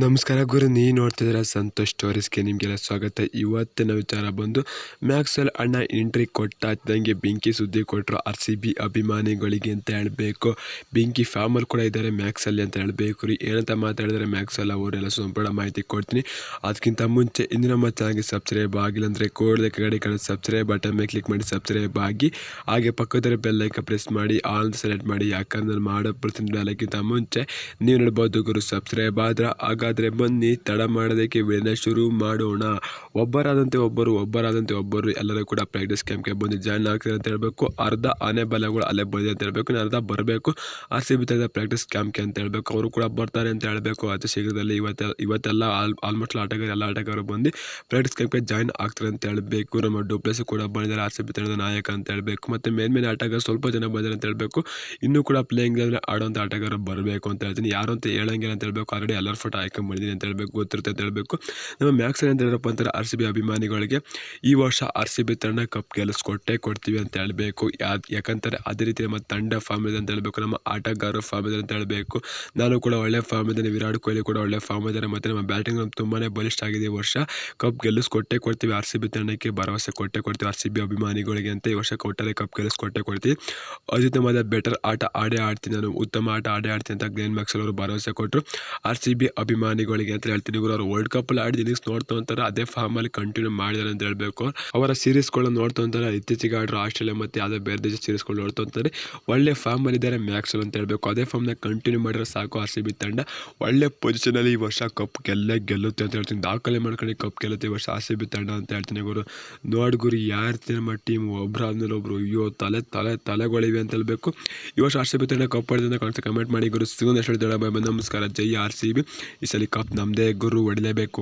ನಮಸ್ಕಾರ ಗುರು ನೀ ನೋಡ್ತಿದ್ದೀರ ಸಂತೋಷ್ ಸ್ಟೋರೀಸ್ಗೆ ನಿಮಗೆಲ್ಲ ಸ್ವಾಗತ. ಇವತ್ತಿನ ವಿಚಾರ ಬಂದು ಮ್ಯಾಕ್ಸ್ವೆಲ್ ಅಣ್ಣ ಎಂಟ್ರಿ ಕೊಟ್ಟಾದಂಗೆ ಬೆಂಕಿ ಸುದ್ದಿ ಕೊಟ್ಟರು ಆರ್ ಸಿ ಬಿ ಅಭಿಮಾನಿಗಳಿಗೆ ಅಂತ ಹೇಳಬೇಕು. ಬೆಂಕಿ ಫ್ಯಾಮಲ್ ಕೂಡ ಇದ್ದಾರೆ ಮ್ಯಾಕ್ಸಲ್ಲಿ ಅಂತ ಹೇಳಬೇಕು ರೀ. ಏನಂತ ಮಾತಾಡಿದ್ರೆ ಮ್ಯಾಕ್ಸಲ್ ಅವರೆಲ್ಲ ಸಂಪೂರ್ಣ ಮಾಹಿತಿ ಕೊಡ್ತೀನಿ. ಅದಕ್ಕಿಂತ ಮುಂಚೆ ಇಂದಿನ ನಮ್ಮ ಚಾನಲ್ಗೆ ಸಬ್ಸ್ಕ್ರೈಬ್ ಆಗಿಲ್ಲ ಅಂದರೆ ಕೋಡ್ದೆ ಕಡೆ ಕಡೆ ಸಬ್ಸ್ಕ್ರೈಬ್ ಬಟನ್ ಮೇಲೆ ಕ್ಲಿಕ್ ಮಾಡಿ ಸಬ್ಸ್ಕ್ರೈಬ್ ಆಗಿ, ಹಾಗೆ ಪಕ್ಕದಲ್ಲಿ ಬೆಲ್ಲೈಕ ಪ್ರೆಸ್ ಮಾಡಿ ಆಲ್ ಸೆಲೆಕ್ಟ್ ಮಾಡಿ. ಯಾಕಂದ್ರೆ ನಾನು ಮಾಡೋ ಪ್ರತಿನಿಧಿ ಅದಕ್ಕಿಂತ ಮುಂಚೆ, ನೀವು ನೋಡ್ಬೋದು ಗುರು ಸಬ್ಸ್ಕ್ರೈಬ್ ಆದ್ರೆ ಹಾಗಾದರೆ ಬನ್ನಿ, ತಡ ಮಾಡೋದಕ್ಕೆ ವಿಡಿಯೋನ ಶುರು ಮಾಡೋಣ. ಒಬ್ಬರಾದಂತೆ ಒಬ್ಬರು ಒಬ್ಬರಾದಂತೆ ಒಬ್ಬರು, ಎಲ್ಲರೂ ಕೂಡ ಪ್ರಾಕ್ಟೀಸ್ ಕ್ಯಾಂಪ್ಗೆ ಬಂದು ಜಾಯ್ನ್ ಆಗ್ತಾರೆ ಅಂತ ಹೇಳಬೇಕು. ಅರ್ಧ ಆನೆ ಬಲಗಳು ಅಲ್ಲೇ ಬಂದಿದೆ ಅಂತ ಹೇಳಬೇಕು. ಅರ್ಧ ಬರಬೇಕು. ಆರ್ ಸಿ ಬಿ ಪ್ರಾಕ್ಟೀಸ್ ಕ್ಯಾಂಪ್ಗೆ ಅಂತ ಹೇಳಬೇಕು. ಅವರು ಕೂಡ ಬರ್ತಾರೆ ಅಂತ ಹೇಳಬೇಕು. ಅತಿ ಶೀಘ್ರದಲ್ಲಿ ಇವತ್ತೆ, ಇವತ್ತೆಲ್ಲ ಆಲ್ ಆಲ್ಮೋಸ್ಟ್ ಆಟಗಾರ, ಎಲ್ಲ ಆಟಗಾರರು ಬಂದು ಪ್ರಾಕ್ಟೀಸ್ ಕ್ಯಾಂಪ್ಗೆ ಜಾಯ್ನ್ ಆಗ್ತಾರೆ ಅಂತ ಹೇಳಬೇಕು. ನಮ್ಮ ಡೂಪ್ಲೆಸ್ ಕೂಡ ಬಂದಿದ್ದಾರೆ. ಆರ್ ಸಿ ಬಿ ತಂಡದ ನಾಯಕ ಅಂತ ಹೇಳಬೇಕು. ಮತ್ತು ಮೇನ್ ಮೇನ್ ಆಟಗಾರ ಸ್ವಲ್ಪ ಜನ ಬಂದಿದ್ದಾರೆ ಅಂತ ಹೇಳಬೇಕು. ಇನ್ನೂ ಕೂಡ ಪ್ಲೇಯಿಂಗ್ ಅಂದರೆ ಆಡೋಂಥ ಆಟಗಾರರು ಬರಬೇಕು ಅಂತ ಹೇಳ್ತೀನಿ. ಯಾರು ಅಂತ ಹೇಳಂಗಿಲ್ಲ ಅಂತ ಹೇಳಬೇಕು. ಆಲ್ರೆಡಿ ಎಲ್ಲರ ಫೋಟೋ ಹಾಕೊಂಡ್ ಮಾಡಿದ್ದೀನಿ ಅಂತ ಹೇಳಬೇಕು, ಗೊತ್ತಿರುತ್ತೆ ಅಂತ ಹೇಳಬೇಕು. ನಮ್ಮ ಮ್ಯಾಕ್ಸ್ ಅಂತ ಹೇಳಪ್ಪ ಅಂತಾರೆ ಆರ್ ಸಿ ಬಿ ಅಭಿಮಾನಿಗಳಿಗೆ ಈ ವರ್ಷ ಆರ್ ಸಿ ಬಿ ತಂಡ ಕಪ್ ಗೆಲ್ಲಿಸ್ಕೊಟ್ಟೆ ಕೊಡ್ತೀವಿ ಅಂತ ಹೇಳಬೇಕು. ಯಾಕಂತಾರೆ ಅದೇ ರೀತಿ ನಮ್ಮ ತಂಡ ಫಾರ್ಮ್ ಇದೆ ಅಂತ ಹೇಳಬೇಕು, ನಮ್ಮ ಆಟಗಾರರು ಫಾರ್ಮ್ ಇದೆ ಅಂತ ಹೇಳಬೇಕು. ನಾನು ಕೂಡ ಒಳ್ಳೆ ಫಾರ್ಮ್ ಇದ್ದೇನೆ, ವಿರಾಟ್ ಕೊಹ್ಲಿ ಕೂಡ ಒಳ್ಳೆ ಫಾರ್ಮ್ ಇದ್ದಾರೆ, ಮತ್ತು ನಮ್ಮ ಬ್ಯಾಟಿಂಗ್ ತುಂಬಾ ಬಲಿಷ್ಠ ಆಗಿದೆ ಈ ವರ್ಷ. ಕಪ್ ಗೆಲ್ಲಿಸ್ಕೊಟ್ಟೆ ಕೊಡ್ತೀವಿ ಆರ್ ಸಿ ಬಿ ತಂಡಕ್ಕೆ ಭರವಸೆ ಕೊಟ್ಟೆ ಕೊಡ್ತೀವಿ ಆರ್ ಸಿ ಬಿ ಅಭಿಮಾನಿಗಳಿಗೆ ಅಂತ ಈ ವರ್ಷ ಕೊಟ್ಟರೆ ಕಪ್ ಗೆಲ್ಲಿಸ್ಕೊಟ್ಟೆ ಕೊಡ್ತೀವಿ. ಅತ್ಯುತ್ತಮವಾದ ಬೆಟರ್ ಆಟ ಆಡೇ ಆಡ್ತೀನಿ ನಾನು, ಉತ್ತಮ ಆಟ ಆಡೇ ಆಡ್ತೀನಿ ಅಂತ ಗ್ಲೇನ್ ಮ್ಯಾಕ್ಸಲ್ ಅವರು ಭರವಸೆ ಕೊಟ್ಟರು ಆರ್ ಸಿ ಬಿ ಅಭಿಮಾನಿಗಳಿಗೆ ಅಂತ ಹೇಳ್ತೀನಿ. ಗುರು ಅವ್ರು ವರ್ಲ್ಡ್ ಕಪ್ ಆಡಿದ ಇನ್ನಿಂಗ್ಸ್ ನೋಡ್ತಾ ಅಂತಾರೆ ಅದೇ ಫಾರ್ಮ್ ಅಲ್ಲಿ ಕಂಟಿನ್ಯೂ ಮಾಡಿದಾರೆ ಅಂತ ಹೇಳ್ಬೇಕು. ಅವರ ಸೀರೀಸ್ಗಳು ನೋಡ್ತಾ ಅಂತಾರೆ ಇತ್ತೀಚೆಗೆ ಆಡ್ರು ಆಸ್ಟ್ರೇಲಿಯಾ ಮತ್ತೆ ಯಾವುದೇ ಬೇರೆ ದೇಶ ಸೀರೀಸ್ಗಳು ನೋಡ್ತಾ ಅಂತಾರೆ ಒಳ್ಳೆ ಫಾರ್ಮ್ ಅಲ್ಲಿ ಇದ್ದಾರೆ ಮ್ಯಾಕ್ಸಲ್ ಅಂತ ಹೇಳ್ಬೇಕು. ಅದೇ ಫಾರ್ಮ್ನ ಕಂಟಿನ್ಯೂ ಮಾಡಿದ್ರೆ ಸಾಕು ಆರ್ ಸಿ ಬಿ ತಂಡ. ಒಳ್ಳೆ ಪೊಸಿಷನ್ ಅಲ್ಲಿ ಈ ವರ್ಷ ಕಪ್ ಗೆಲ್ಲೇ ಗೆಲ್ಲುತ್ತೆ ಅಂತ ಹೇಳ್ತೀನಿ. ದಾಖಲೆ ಮಾಡ್ಕೊಂಡು ಕಪ್ ಗೆಲ್ಲುತ್ತೆ ಈ ವರ್ಷ ಆರ್ ಸಿ ಬಿ ತಂಡ ಅಂತ ಹೇಳ್ತೀನಿ ಗುರು. ನೋಡ್ ಗುರು, ಯಾರು ನಮ್ಮ ಟೀಮ್ ಒಬ್ರು ಆದ್ಮೇಲೆ ಒಬ್ರು, ಅಯ್ಯೋ, ತಲೆ ತಲೆ, ತಲೆಗಳಿವೆ ಅಂತ ಹೇಳ್ಬೇಕು. ಈ ವರ್ಷ ಆರ್ ಸಿ ಬಿ ತಂಡ ಕಪ್ ಹೊಡೆದ ಕಮೆಂಟ್ ಮಾಡಿ ಗುರು. ಸಿಗುವ ನಮಸ್ಕಾರ. ಜೈ ಆರ್ ಸಿ ಬಿ ಸಲ ನಮ್ಮದೇ ಗುರು ಹೊಡಿಲೇಬೇಕು